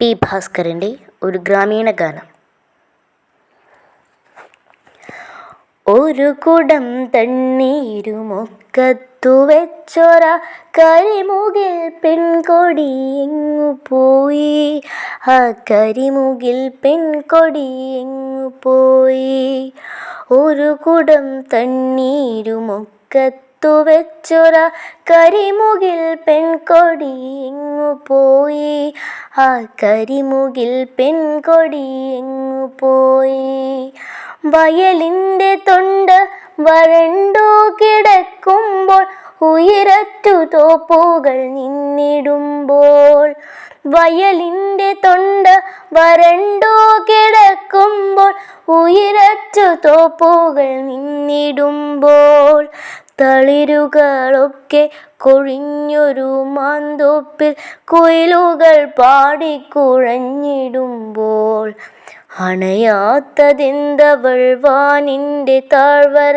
P ഭാസ്കരന്റെ ഒരു ഗ്രാമീണ ഗാനം. ഒരു കുടം തണ്ണീരുമൊക്കത്തു വെച്ചൊര കരിമുകിൽ പെൺകൊടി എങ്ങു പോയി? ആ കരിമുകിൽ പെൺകൊടി എങ്ങു പോയി? ഒരു കുടം തണ്ണീരുമൊക്കത്തു വെച്ചൊര കരിമുകിൽ പെൺകൊടി എങ്ങു പോയി? ആ കരിമുകിൽ പെൺകൊടി എങ്ങു പോയി? വയലിന്റെ തൊണ്ട് വരണ്ടോ കിടക്കുമ്പോൾ ഉയരറ്റു തോപ്പുകൾ നിന്നിടുമ്പോൾ. വയലിന്റെ തൊണ്ട് വരണ്ടോ കിടക്കുമ്പോൾ ഉയരറ്റു തോപ്പുകൾ നിന്നിടുമ്പോൾ. തളിരുകളൊക്കെ കൊഴിഞ്ഞൊരു മാന്തോപ്പിൽ കുയിലുകൾ പാടിക്കുഴഞ്ഞിടുമ്പോൾ അണയാത്തതെന്തവൾ വാനിന്റെ താഴ്വര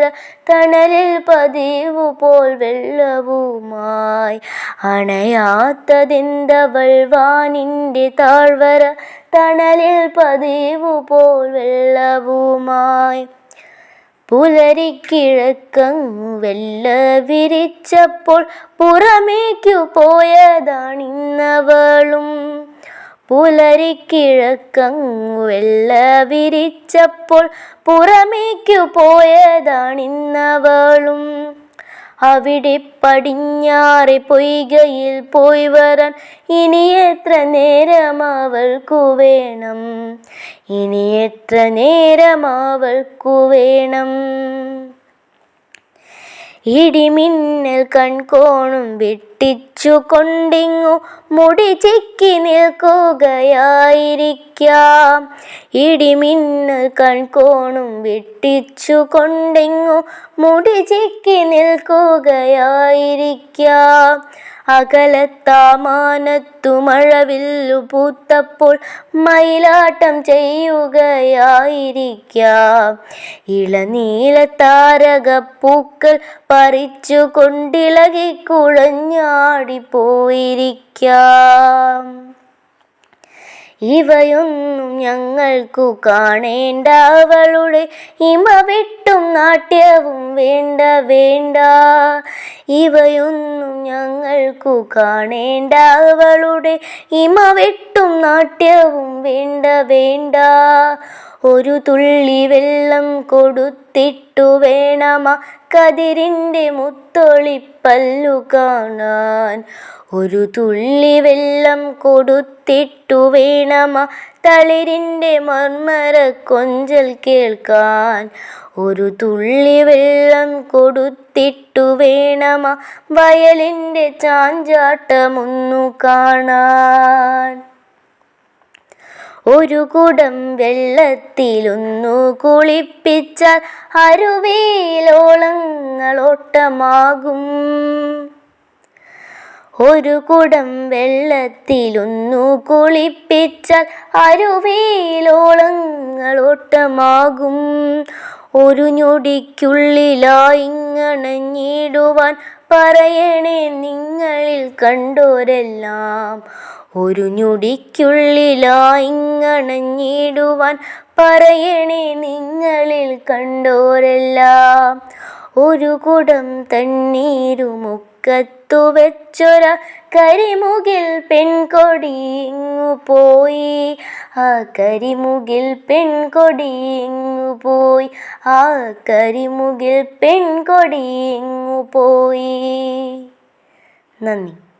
തണലിൽ പതിവു പോൽ വെള്ളവുമായി അണയാത്തതിന്തവൾ വാനിന്റെ താഴ്വര തണലിൽ പതിവു പോൽ വെള്ളവുമായി പുലരിക്കിഴക്കങ്ങു വെല്ല വിരിച്ചപ്പോൾ പുറമേക്കു പോയതാണിന്നവളും. പുലരിക്കിഴക്കങ്ങു വെല്ല വിരിച്ചപ്പോൾ പുറമേക്കു പോയതാണിന്നവളും. അവിടെ പടിഞ്ഞാറെ പൊയ്കയിൽ പോയി വരാൻ ഇനി എത്ര നേരം അവൾക്കു വേണം? ഇനി എത്ര നേരം അവൾക്കു വേണം? ഇടിമിന്നൽ കൺകോണും വെട്ടിച്ചു കൊണ്ടിങ്ങു മുടി ചിക്കി നിൽക്കുകയായിരിക്കാം. ഇടിമിന്നൽ കൺകോണും വെട്ടിച്ചു കൊണ്ടിങ്ങു മുടി ചിക്കി നിൽക്കുകയായിരിക്കാം. അകലത്താമാനത്തു മഴവില്ലു പൂത്തപ്പോൾ മയിലാട്ടം ചെയ്യുകയായിരിക്കാം. ഇളനീല താരകപ്പൂക്കൾ പറിച്ചു കൊണ്ടിളകി കുഴഞ്ഞാടിപ്പോയിരിക്കാം. ഇവയൊന്നും ഞങ്ങൾക്കു കാണേണ്ട അവളുടെ ഇമ വിട്ടും നാട്യവും വേണ്ട വേണ്ട. ഇവയൊന്നും ഞങ്ങൾക്കു കാണേണ്ട. അവളുടെ ഇമ വെട്ടും നാട്യവും വേണ്ട വേണ്ട. ഒരു തുള്ളി വെള്ളം കൊടുത്തിട്ടു വേണമ കതിരിന്റെ മുത്തൊളിപ്പല്ലു കാണാൻ. ഒരു തുള്ളി വെള്ളം കൊടുത്തിട്ടു വേണമ തളിരിന്റെ മർമര കൊഞ്ചൽ കേൾക്കാൻ. ഒരു തുള്ളി വെള്ളം കൊടുത്തിട്ടു വേണമ വയലിന്റെ ചാഞ്ചാട്ടമൊന്നു കാണാൻ. ഒരു കുടം വെള്ളത്തിലൊന്നു കുളിപ്പിച്ചാൽ അരുവേലോളങ്ങളോട്ടമാകും ഒരു കുടം വെള്ളത്തിലൊന്നു കുളിപ്പിച്ചാൽ അരുവേലോളങ്ങളോട്ടമാകും ഒരു ഞൊടിക്കുള്ളിലായിങ്ങണഞ്ഞിടുവാൻ പറയണേ നിങ്ങളിൽ കണ്ടോരെല്ലാം. ഒരു ഞൊടിക്കുള്ളിലായിങ്ങണഞ്ഞിടുവാൻ പറയണേ നിങ്ങളിൽ കണ്ടോരെല്ലാം. ഒരു കുടം തണ്ണീരുമുക്കത്തു വെച്ചൊര കരിമുകിൽ പെൺകൊടി ഇങ്ങു പോയി. ആ കരിമുകിൽ പെൺകൊടി ഇങ്ങു പോയി. ആ കരിമുകിൽ പെൺകൊടി ഇങ്ങു പോയി. നന്ദി.